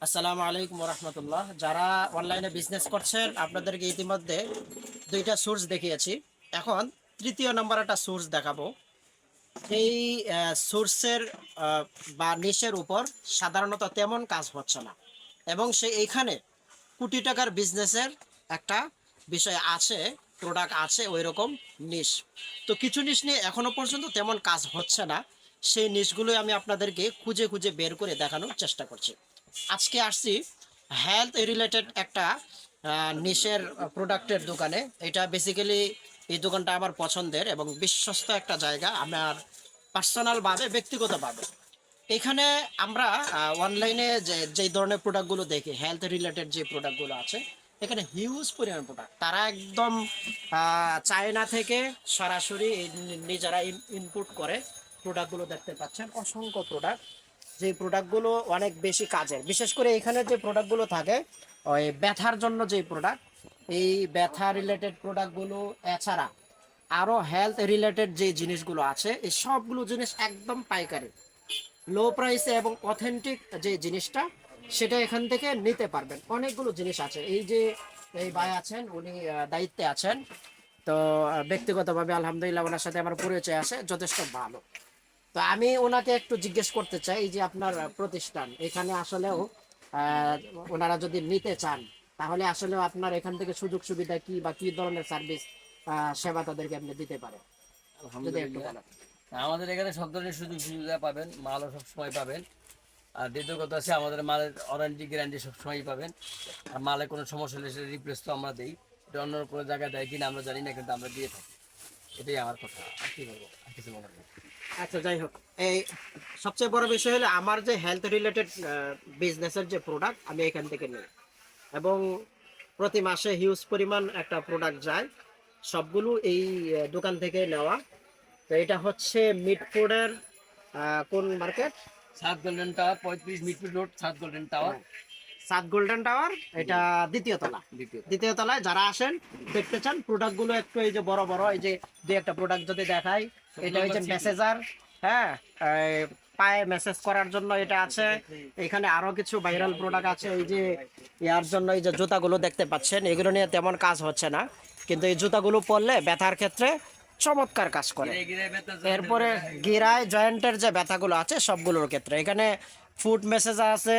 আসসালামু আলাইকুম রহমতুল্লাহ যারা অনলাইনে বিজনেস করছেন, আপনাদেরকে ইতিমধ্যে দুইটা সোর্স দেখিয়েছি। এখন তৃতীয় নম্বর একটা সোর্স দেখাবো। এই সোর্সের বা নিশের উপর সাধারণত তেমন কাজ হচ্ছে না। এবং সে এইখানে কোটি টাকার বিজনেসের একটা বিষয় আছে প্রোডাক্ট আছে ওই রকম নিশ তো কিছু নিশ নিয়ে এখনও পর্যন্ত তেমন কাজ হচ্ছে না। সেই নিশগুলোই আমি আপনাদেরকে খুঁজে খুঁজে বের করে দেখানোর চেষ্টা করছি। আজকে আসছি হেলথ রিলেটেড একটা নিশের প্রোডাক্টের দোকানে। এটা বেসিক্যালি এই দোকানটা আমার পছন্দের এবং বিশ্বস্ত একটা জায়গা আমার পার্সোনালভাবে ব্যক্তিগতভাবে। এখানে আমরা অনলাইনে যে, যেই ধরনের প্রোডাক্টগুলো দেখি হেলথ রিলেটেড যে প্রোডাক্টগুলো আছে, এখানে হিউজ পরিমাণ প্রোডাক্ট তারা একদম চায়না থেকে সরাসরি নিজেরা ইনপুট করে। প্রোডাক্টগুলো দেখতে পাচ্ছেন, অসংখ্য প্রোডাক্ট যে প্রোডাক্টগুলো অনেক বেশি কাজের। বিশেষ করে এখানে যে প্রোডাক্টগুলো থাকে, ওই ব্যথার জন্য যে প্রোডাক্ট এই ব্যথা রিলেটেড প্রোডাক্টগুলো এছাড়া আরও হেলথ রিলেটেড যে জিনিসগুলো আছে, এই সবগুলো জিনিস একদম পাইকারি। লো প্রাইসে এবং অথেন্টিক যে জিনিসটা, সেটা এখান থেকে নিতে পারবেন। অনেকগুলো জিনিস আছে। এই যে এই ভাই আছেন, উনি দায়িত্বে আছেন। তো ব্যক্তিগতভাবে আলহামদুলিল্লাহ ওনার সাথে আমার পরিচয় আছে, যথেষ্ট ভালো। তো আমি ওনাকে একটু জিজ্ঞেস করতে চাই এই যে আপনার প্রতিষ্ঠান এখানে আসলেও ওনারা যদি নিতে চান তাহলে আসলে আপনার এখান থেকে সুযোগ সুবিধা কি বা কি ধরনের সার্ভিস সেবা তাদেরকে আপনি দিতে পারেন? আমাদের এখানে সব ধরনের সুযোগ সুবিধা পাবেন মালও সব সময় পাবেন। আর দ্বিতীয় কথা আছে আমাদের মালের ওয়ারেন্টি গ্যারান্টি সব সময় পাবেন। আর মালে কোনো সমস্যা হলে সেটা রিপ্লেস তো আমরা দিই। এটা অন্য কোনো জায়গায় দেয় কিনা আমরা জানি না কিন্তু আমরা দিয়ে থাকি। এটাই আমার কথা। আর কি বলব? আর কিছু বলার নেই। আচ্ছা যাই হোক। এই সবচেয়ে বড় বিষয় হলো আমার যে হেলথ রিলেটেড বিজনেসের যে প্রোডাক্ট আমি এখান থেকে নিই। এবং প্রতি মাসে হিউজ পরিমাণ একটা প্রোডাক্ট যায়। সবগুলো এই দোকান থেকে নেওয়া। তো এটা হচ্ছে মিটফুডের কোন মার্কেট সাত গোল্ডেন টাওয়ার পঁয়ত্রিশ মিটফুট রোড সাত গোল্ডেন টাওয়ার সাত গোল্ডেন টাওয়ার এটা দ্বিতীয় তলা। দ্বিতীয় তলায় যারা আসেন দেখতে চান প্রোডাক্টগুলো একটু এই যে বড় বড় এই যে দুই একটা প্রোডাক্ট যদি দেখাই এটা হচ্ছে মেসেজার হ্যাঁ পায়ে মেসেজ করার জন্য এটা আছে। এখানে আরও কিছু ভাইরাল প্রোডাক্ট আছে এই যে ইয়ার জন্য এই যে জুতাগুলো দেখতে পাচ্ছেন এগুলো নিয়ে তেমন কাজ হচ্ছে না। কিন্তু এই জুতাগুলো পরলে ব্যথার ক্ষেত্রে চমৎকার কাজ করে। এরপরে গিরায় জয়েন্টের যে ব্যথাগুলো আছে সবগুলোর ক্ষেত্রে। এখানে ফুড মেসেজ আছে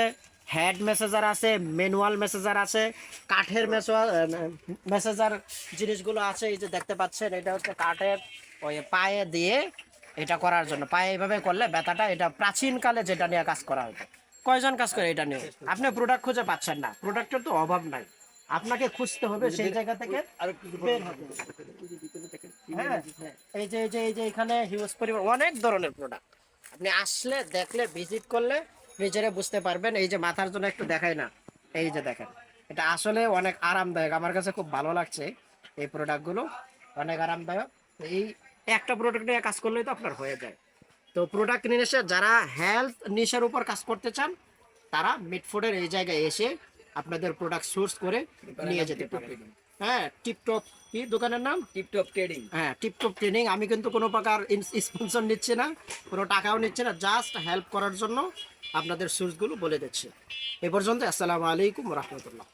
হেড মেসেজার আছে ম্যানুয়াল মেসেজার আছে, কাঠের মেসেজার জিনিসগুলো আছে, এই যে দেখতে পাচ্ছেন, এটা হচ্ছে কাঠের, ওই পায়ে দিয়ে এটা করার জন্য। পায়ে এইভাবে করলে ব্যথাটা, এটা প্রাচীনকালে যেটা নিয়ে কাজ করা হতো। কয়জন কাজ করে এটা নিয়ে? আপনি প্রোডাক্ট খুঁজে পাচ্ছেন না। প্রোডাক্টের তো অভাব নাই। আপনাকে খুঁজতে হবে সেই জায়গা থেকে। হ্যাঁ এই যে এই যে এই যে এখানে হিউজ পরিমাণ অনেক ধরনের প্রোডাক্ট আপনি আসলে দেখলে ভিজিট করলে নিজেরা বুঝতে পারবেন, এই যে মাথার জন্য একটু দেখাই না। এই যে দেখেন, এটা আসলে অনেক আরামদায়ক। আমার কাছে খুব ভালো লাগছে এই প্রোডাক্টগুলো অনেক আরামদায়ক। এই একটা প্রোডাক্ট নিয়ে কাজ করলেই তো আপনার হয়ে যায়। তো প্রোডাক্ট নিয়ে যারা হেলথ নিশের উপর কাজ করতে চান, তারা মিটফুডের এই জায়গায় এসে আপনাদের প্রোডাক্ট সোর্স করে নিয়ে যেতে পারেন। হ্যাঁ টিপটপ কি দোকানের নাম? টিপটপ ট্রেডিং হ্যাঁ টিপটপ ট্রেডিং আমি কিন্তু কোনো প্রকার স্পন্সর নিচ্ছি না কোনো টাকাও নিচ্ছে না জাস্ট হেল্প করার জন্য আপনাদের সোর্সগুলো বলে দিচ্ছে। এ পর্যন্ত আসসালামু আলাইকুম রহমতুল্লাহ।